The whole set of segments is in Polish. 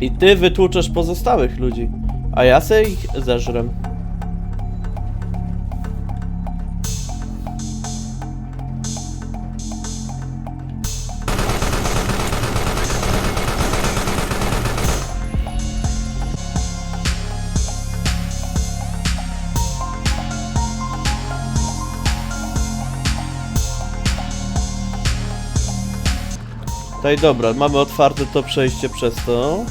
I ty wytłuczesz pozostałych ludzi, a ja se ich zeżrem. Tutaj dobra, mamy otwarte to przejście przez to.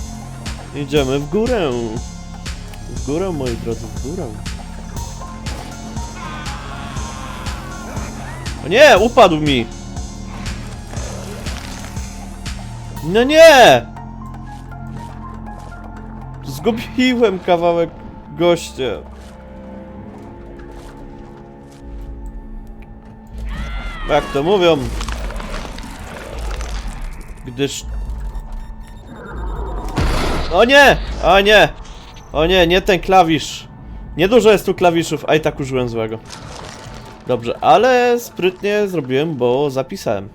Idziemy w górę. W górę, moi drodzy, w górę. O nie, upadł mi! No nie! Zgubiłem kawałek gościa. Jak to mówią? Gdyż... O nie! O nie! O nie, nie ten klawisz. Niedużo jest tu klawiszów, a i tak użyłem złego. Dobrze, ale sprytnie zrobiłem, bo zapisałem.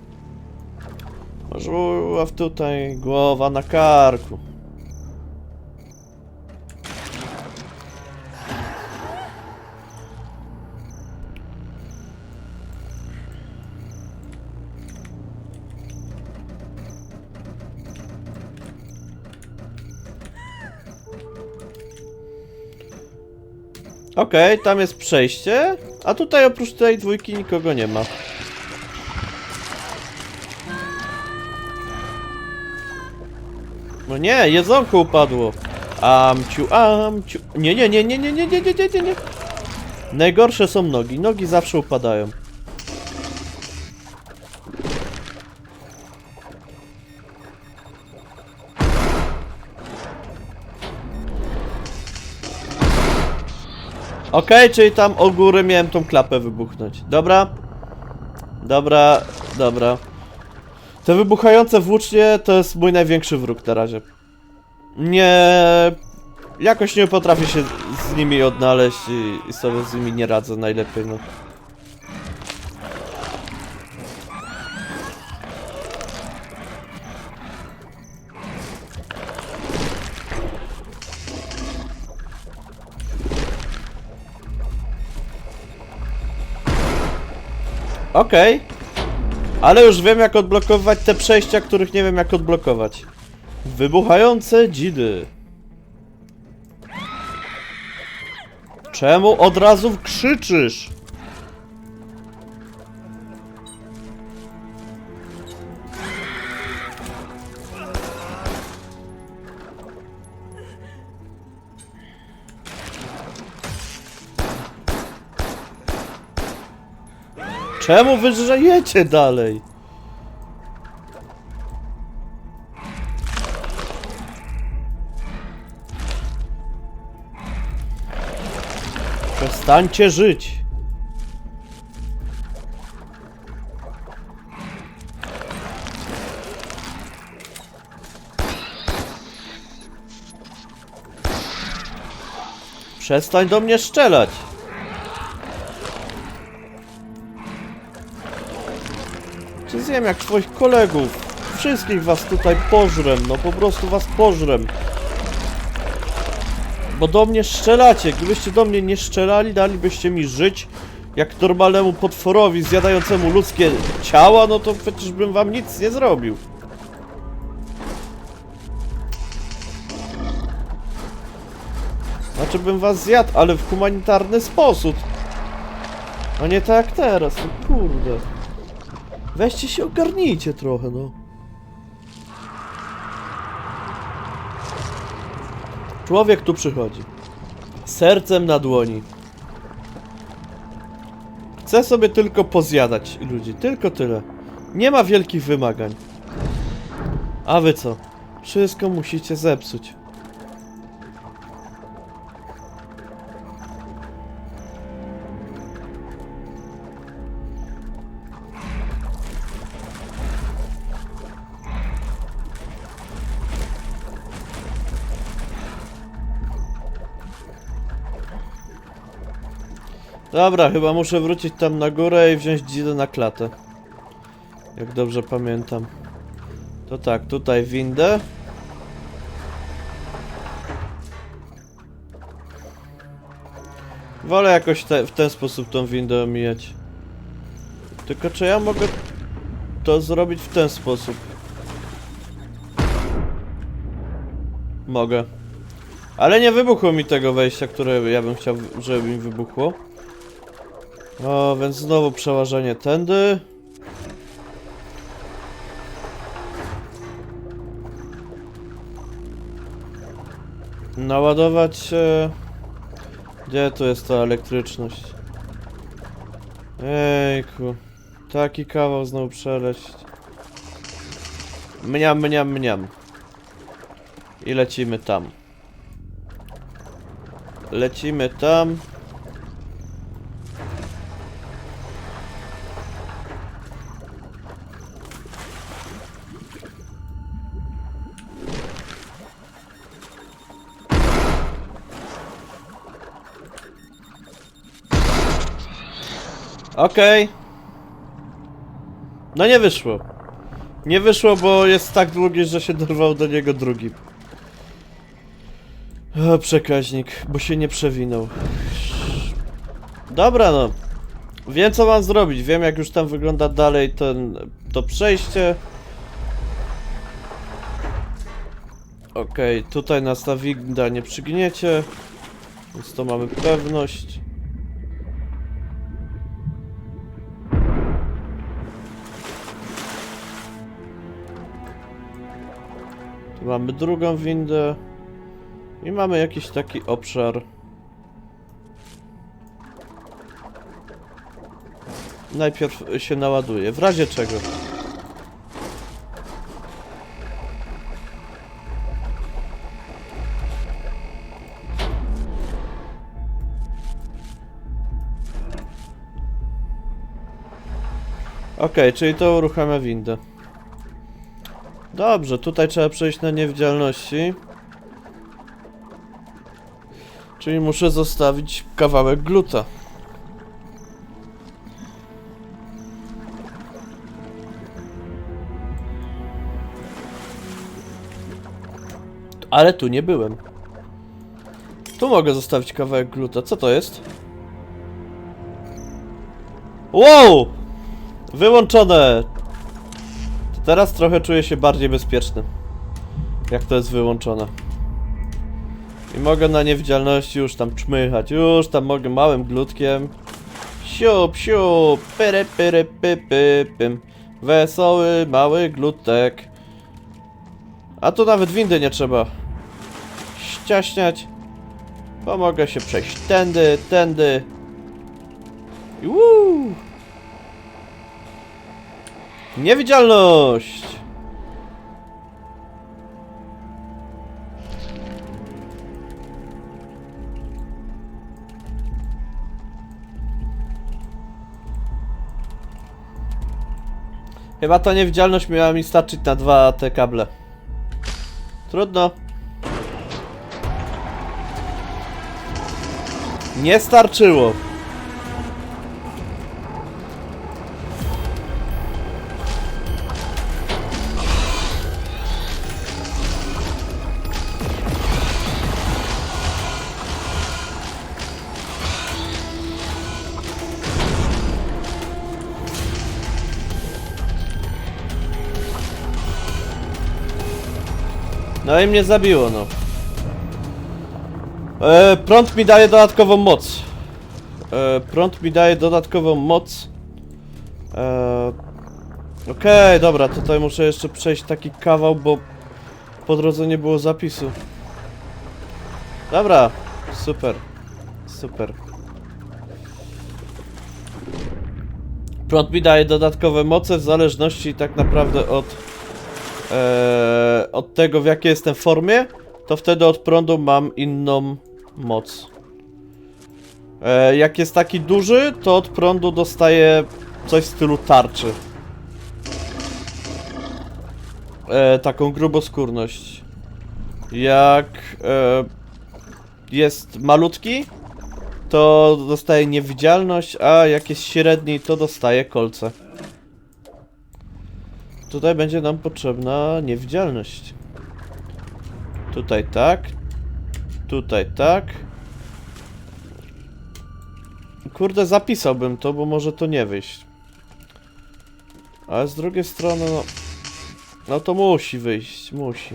Żółw tutaj, głowa na karku. Okej, tam jest przejście, a tutaj oprócz tej dwójki nikogo nie ma. No nie, jedzonko upadło. Amciu, amciu. Nie, nie, nie, nie, nie, nie, nie, nie, nie, nie. Najgorsze są nogi. Nogi zawsze upadają. Okej, czyli tam o górę miałem tą klapę wybuchnąć. Dobra. Dobra, dobra. Te wybuchające włócznie to jest mój największy wróg na razie. Nie... Jakoś nie potrafię się z nimi odnaleźć i, i sobie z nimi nie radzę najlepiej, no. Okej. Ale już wiem jak odblokować te przejścia, których nie wiem jak odblokować. Wybuchające dzidy. Czemu od razu krzyczysz? Czemu wy żyjecie dalej? Przestańcie żyć. Przestań do mnie strzelać. Czy zjem jak twoich kolegów? Wszystkich was tutaj pożrem, no po prostu was pożrem. Bo do mnie strzelacie. Gdybyście do mnie nie strzelali, dalibyście mi żyć jak normalnemu potworowi zjadającemu ludzkie ciała, no to przecież bym wam nic nie zrobił. Znaczy bym was zjadł, ale w humanitarny sposób. A nie tak jak teraz, no kurde. Weźcie się ogarnijcie trochę, no. Człowiek tu przychodzi. Sercem na dłoni. Chce sobie tylko pozjadać ludzi, tylko tyle. Nie ma wielkich wymagań. A wy co? Wszystko musicie zepsuć. Dobra, chyba muszę wrócić tam na górę i wziąć dzidę na klatę. Jak dobrze pamiętam. To tak, tutaj windę. Wolę jakoś te, w ten sposób tą windę omijać. Tylko czy ja mogę to zrobić w ten sposób? Mogę. Ale nie wybuchło mi tego wejścia, które ja bym chciał, żeby mi wybuchło. O, więc znowu przełażenie tędy. Naładować się. Gdzie tu jest ta elektryczność? Ejku. Taki kawał znowu przeleść. Mniam, mniam, mniam. I lecimy tam. Lecimy tam. Okej. No nie wyszło. Nie wyszło, bo jest tak długi, że się dorwał do niego drugi. O, przekaźnik, bo się nie przewinął. Dobra no. Wiem co mam zrobić, wiem jak już tam wygląda dalej ten, to przejście. Okej, tutaj nas ta winda nie przygniecie. Więc to mamy pewność. Tu mamy drugą windę. I mamy jakiś taki obszar. Najpierw się naładuje, w razie czego. Okej, czyli to uruchamia windę. Dobrze, tutaj trzeba przejść na niewidzialności. Czyli muszę zostawić kawałek gluta. Ale tu nie byłem. Tu mogę zostawić kawałek gluta. Co to jest? Wow! Wyłączone! Teraz trochę czuję się bardziej bezpieczny. Jak to jest wyłączone. I mogę na niewidzialności już tam czmychać. Już tam mogę małym glutkiem. Siup, siup, pyry, pyry, py, py, pym. Wesoły, mały glutek. A tu nawet windy nie trzeba ściaśniać. Bo mogę się przejść tędy, tędy. Wuu! Niewidzialność! Chyba ta niewidzialność miała mi starczyć na dwa te kable. Trudno. Nie starczyło. No i mnie zabiło, no. E, prąd mi daje dodatkową moc. E, prąd mi daje dodatkową moc. E, Okej, dobra, tutaj muszę jeszcze przejść taki kawał, bo po drodze nie było zapisu. Dobra, super, super. Prąd mi daje dodatkowe moce w zależności tak naprawdę od e, od tego w jakiej jestem formie, to wtedy od prądu mam inną moc. E, jak jest taki duży, to od prądu dostaję coś w stylu tarczy. E, taką gruboskórność. Jak e, jest malutki, to dostaje niewidzialność, a jak jest średni, to dostaje kolce. Tutaj będzie nam potrzebna niewidzialność. Tutaj tak. Tutaj tak. Kurde, zapisałbym to, bo może to nie wyjść. Ale z drugiej strony, no... No to musi wyjść, musi.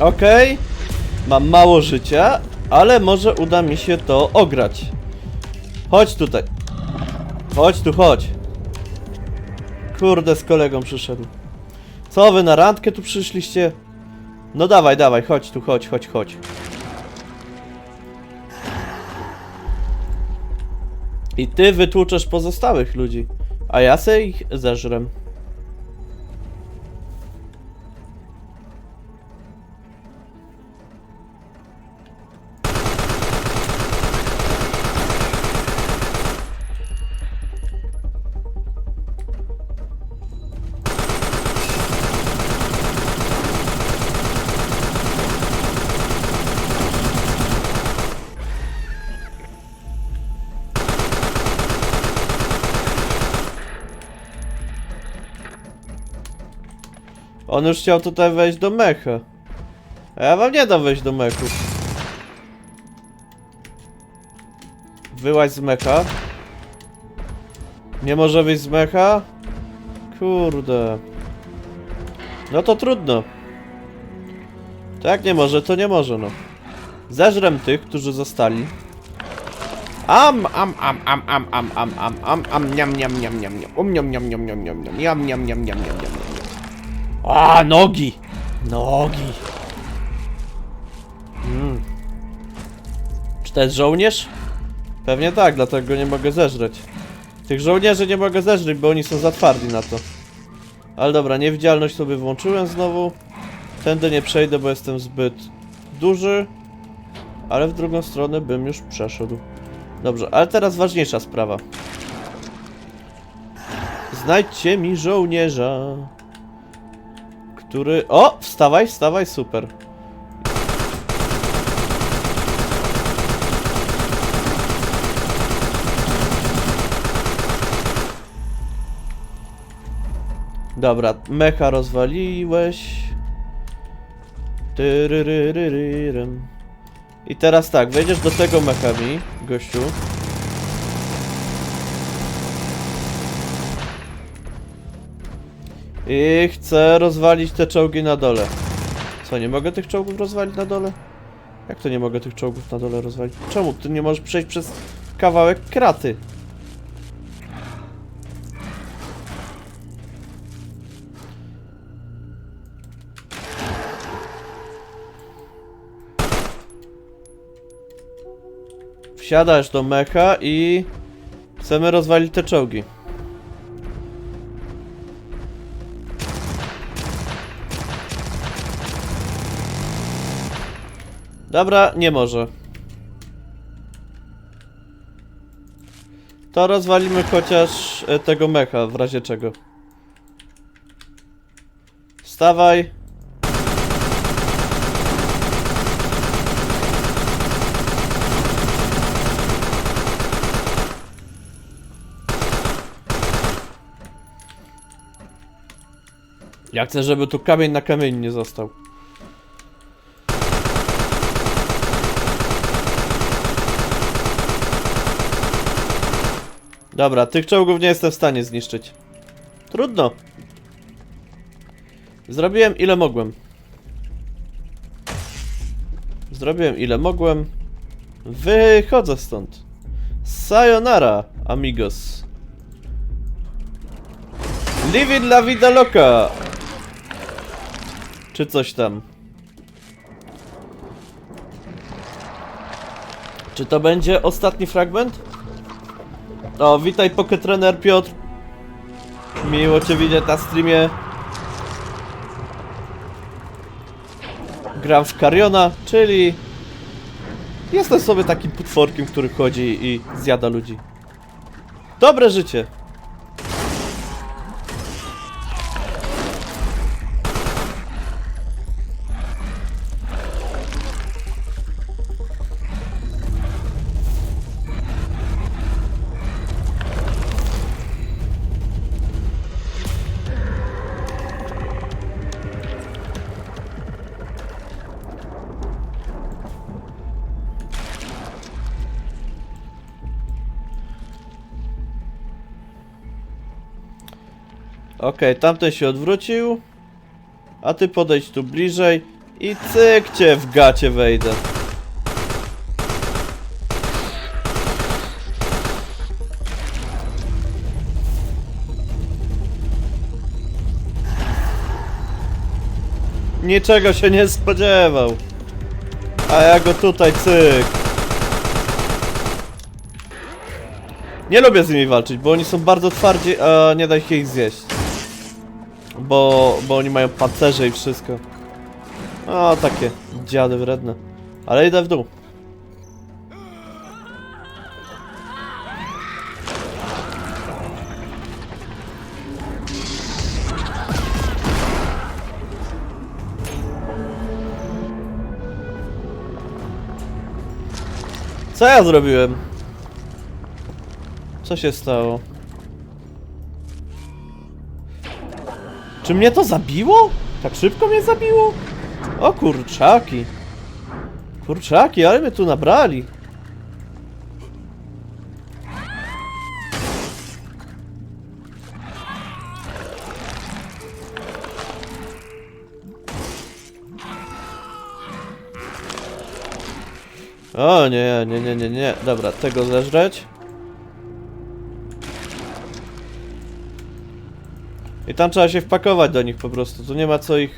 Okej, mam mało życia, ale może uda mi się to ograć. Chodź tutaj. Chodź tu, chodź. Kurde, z kolegą przyszedł. Co wy na randkę tu przyszliście? No dawaj, dawaj, chodź tu, chodź, chodź, chodź. I ty wytłuczesz pozostałych ludzi, a ja se ich zeżrem. On już chciał tutaj wejść do mecha. A ja wam nie dam wejść do mechu. Wyłaź z mecha. Nie może wyjść z mecha? Kurde. No to trudno. To jak nie może, to nie może, no. Zeżrem tych, którzy zostali. Am, am, am, am, am, am, am, am, am, am, niam, niam, niam, niam, niam, um, niam, niam, niam, niam, niam. A, nogi! Nogi! Mm. Czy to jest żołnierz? Pewnie tak, dlatego go nie mogę zeżreć. Tych żołnierzy nie mogę zeżreć, bo oni są za twardzi na to. Ale dobra, niewidzialność sobie włączyłem znowu. Tędy nie przejdę, bo jestem zbyt duży. Ale w drugą stronę bym już przeszedł. Dobrze, ale teraz ważniejsza sprawa. Znajdźcie mi żołnierza. Który... O! Wstawaj, wstawaj, super. Dobra, mecha rozwaliłeś. I teraz tak, wejdziesz do tego mechami, gościu. I chcę rozwalić te czołgi na dole. Co, nie mogę tych czołgów rozwalić na dole? Jak to nie mogę tych czołgów na dole rozwalić? Czemu? Ty nie możesz przejść przez kawałek kraty. Wsiadasz do mecha i... Chcemy rozwalić te czołgi. Dobra, nie może. To rozwalimy chociaż e, tego mecha, w razie czego. Wstawaj. Ja chcę, żeby tu kamień na kamień nie został. Dobra, tych czołgów nie jestem w stanie zniszczyć. Trudno. Zrobiłem ile mogłem. Zrobiłem ile mogłem. Wychodzę stąd. Sayonara, amigos. Living la vida loca. Czy coś tam. Czy to będzie ostatni fragment? O, witaj Pocket Trainer Piotr. Miło Cię widzieć na streamie. Gram w Kariona, czyli jestem sobie takim potworkiem, który chodzi i zjada ludzi. Dobre życie. Okej, tamten się odwrócił. A ty podejdź tu bliżej i cyk cię w gacie wejdę. Niczego się nie spodziewał. A ja go tutaj cyk. Nie lubię z nimi walczyć, bo oni są bardzo twardzi, a nie da się ich zjeść. Bo, bo oni mają pancerze i wszystko. O, takie dziady wredne. Ale idę w dół. Co ja zrobiłem? Co się stało? Czy mnie to zabiło? Tak szybko mnie zabiło? O kurczaki. Kurczaki, ale mnie tu nabrali. O nie, nie, nie, nie, nie. Dobra, tego zeżreć. I tam trzeba się wpakować do nich po prostu. Tu nie ma co ich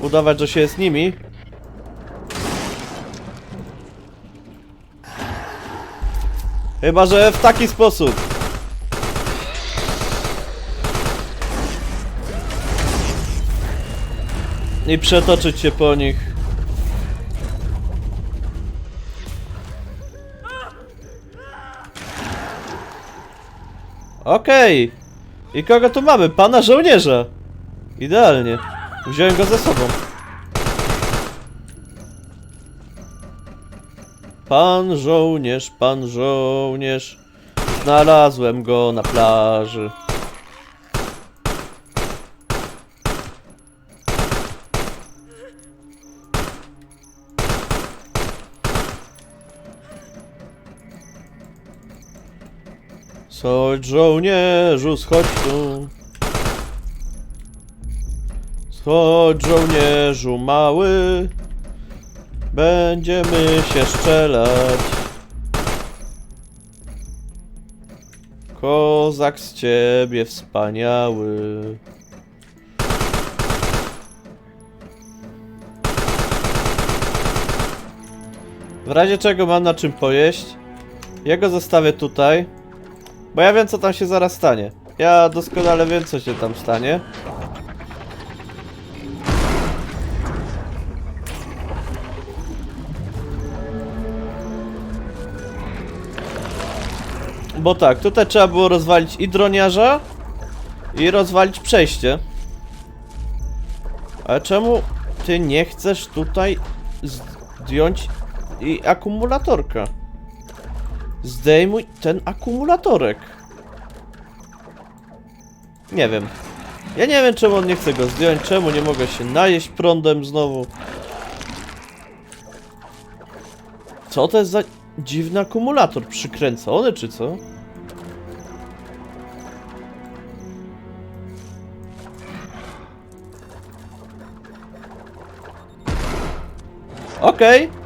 udawać, że się jest nimi. Chyba, że w taki sposób. I przetoczyć się po nich. Okej. I kogo tu mamy? Pana żołnierza. Idealnie. Wziąłem go ze sobą. Pan żołnierz, pan żołnierz. Znalazłem go na plaży. Schodź żołnierzu, schodź tu. Schodź żołnierzu mały. Będziemy się strzelać. Kozak z ciebie wspaniały. W razie czego mam na czym pojeść. Ja go zostawię tutaj. Bo ja wiem co tam się zaraz stanie. Ja doskonale wiem co się tam stanie. Bo tak, tutaj trzeba było rozwalić i droniarza i rozwalić przejście. Ale czemu ty nie chcesz tutaj zdjąć i akumulatorka? Zdejmuj ten akumulatorek. Nie wiem. Ja nie wiem czemu on nie chce go zdjąć, czemu nie mogę się najeść prądem znowu. Co to jest za dziwny akumulator? Przykręcony czy co? Okej.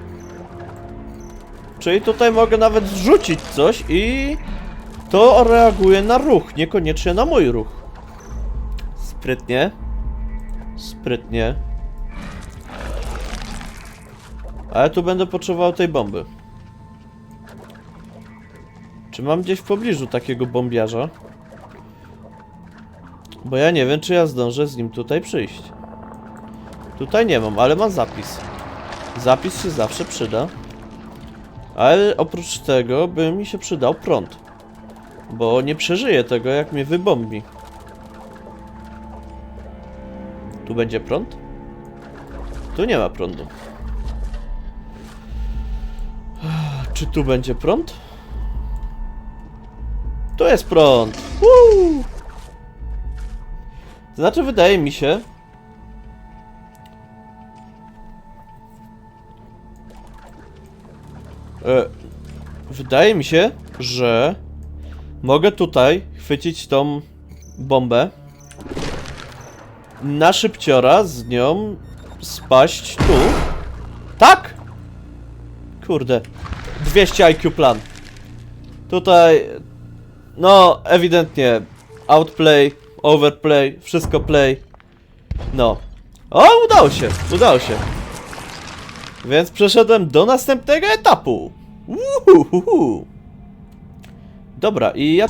Czyli tutaj mogę nawet zrzucić coś i to reaguje na ruch, niekoniecznie na mój ruch. Sprytnie. Sprytnie. Ale tu będę potrzebował tej bomby. Czy mam gdzieś w pobliżu takiego bombiarza? Bo ja nie wiem, czy ja zdążę z nim tutaj przyjść. Tutaj nie mam, ale mam zapis. Zapis się zawsze przyda. Ale oprócz tego by mi się przydał prąd. Bo nie przeżyję tego, jak mnie wybombi. Tu będzie prąd? Tu nie ma prądu. Czy tu będzie prąd? Tu jest prąd. Woo! Znaczy, wydaje mi się. E, wydaje mi się, że mogę tutaj chwycić tą bombę. Na szybciora z nią spaść tu. Tak! Kurde. 200 IQ plan. Tutaj. No, ewidentnie. Outplay, overplay, wszystko play. No. O, udało się, udało się. Więc przeszedłem do następnego etapu. Uhuhuhu. Dobra, i ja